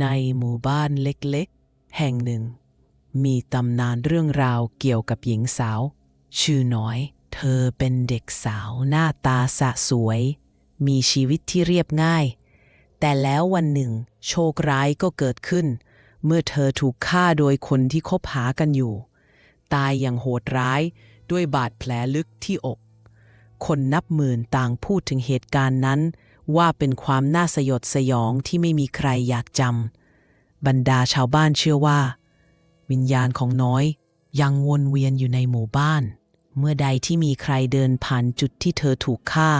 ในหมู่บ้านเล็กๆ แห่งหนึ่ง มีตำนานเรื่องราวเกี่ยวกับหญิงสาว ชื่อน้อย เธอเป็นเด็กสาวหน้าตาสะสวย มีชีวิตที่เรียบง่าย แต่แล้ววันหนึ่ง โชคร้ายก็เกิดขึ้น เมื่อเธอถูกฆ่าโดยคนที่คบหากันอยู่ ตายอย่างโหดร้ายด้วยบาดแผลลึกที่อก คนนับหมื่นต่างพูดถึงเหตุการณ์นั้น ว่าเป็นความน่าสยดสยองที่ไม่มีใครอยากจำบรรดาชาวบ้านเชื่อว่า วิญญาณของน้อยยังวนเวียนอยู่ในหมู่บ้าน เมื่อใดที่มีใครเดินผ่านจุดที่เธอถูกฆ่า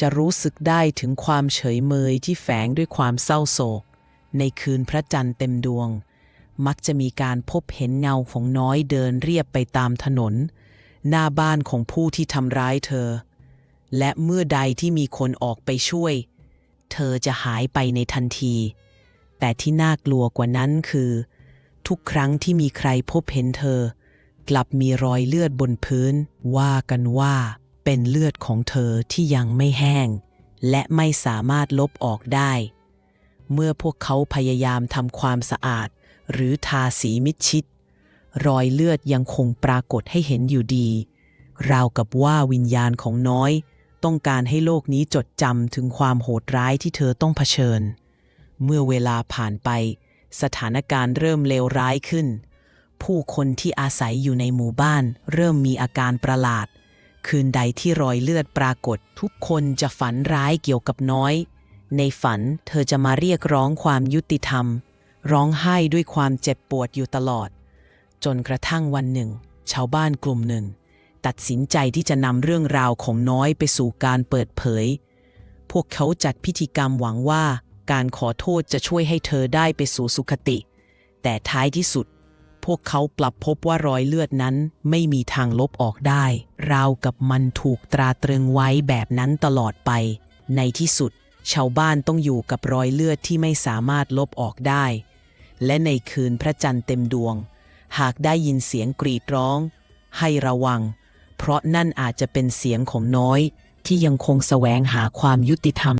จะรู้สึกได้ถึงความเฉยเมยที่แฝงด้วยความเศร้าโศก ในคืนพระจันทร์เต็มดวง มักจะมีการพบเห็นเงาของน้อยเดินเรียบไปตามถนน หน้าบ้านของผู้ที่ทำร้ายเธอ และเมื่อใดที่มีคนออกไปช่วย เธอจะหายไปในทันที แต่ที่น่ากลัวกว่านั้นคือ ทุกครั้งที่มีใครพบเห็นเธอ กลับมีรอยเลือดบนพื้น ว่ากันว่า เป็นเลือดของเธอที่ยังไม่แห้ง และไม่สามารถลบออกได้ เมื่อพวกเขาพยายามทำความสะอาด หรือทาสีมิดชิด รอยเลือดยังคงปรากฏให้เห็นอยู่ดี ราวกับว่าวิญญาณของน้อย ต้องการให้โลกนี้จดจำถึงความโหดร้ายที่เธอต้องเผชิญ เมื่อเวลาผ่านไป สถานการณ์เริ่มเลวร้ายขึ้น ผู้คนที่อาศัยอยู่ในหมู่บ้าน เริ่มมีอาการประหลาด คืนใดที่รอยเลือดปรากฏ ทุกคนจะฝันร้ายเกี่ยวกับน้อย ในฝันเธอจะมาเรียกร้องความยุติธรรม ร้องไห้ด้วยความเจ็บปวดอยู่ตลอด จนกระทั่งวันหนึ่ง ชาวบ้านกลุ่มหนึ่ง ตัดสินใจที่จะนำเรื่องราวของน้อยไปสู่การเปิดเผย พวกเขาจัดพิธีกรรมหวังว่าการขอโทษจะช่วยให้เธอได้ไปสู่สุคติ แต่ท้ายที่สุด พวกเขากลับพบว่ารอยเลือดนั้นไม่มีทางลบออกได้ ราวกับมันถูกตราตรึงไว้แบบนั้นตลอดไป ในที่สุด ชาวบ้านต้องอยู่กับรอยเลือดที่ไม่สามารถลบออกได้ และในคืนพระจันทร์เต็มดวง หากได้ยินเสียงกรีดร้อง ให้ระวัง เพราะนั่นอาจจะเป็นเสียงของน้อยที่ยังคงแสวงหาความยุติธรรม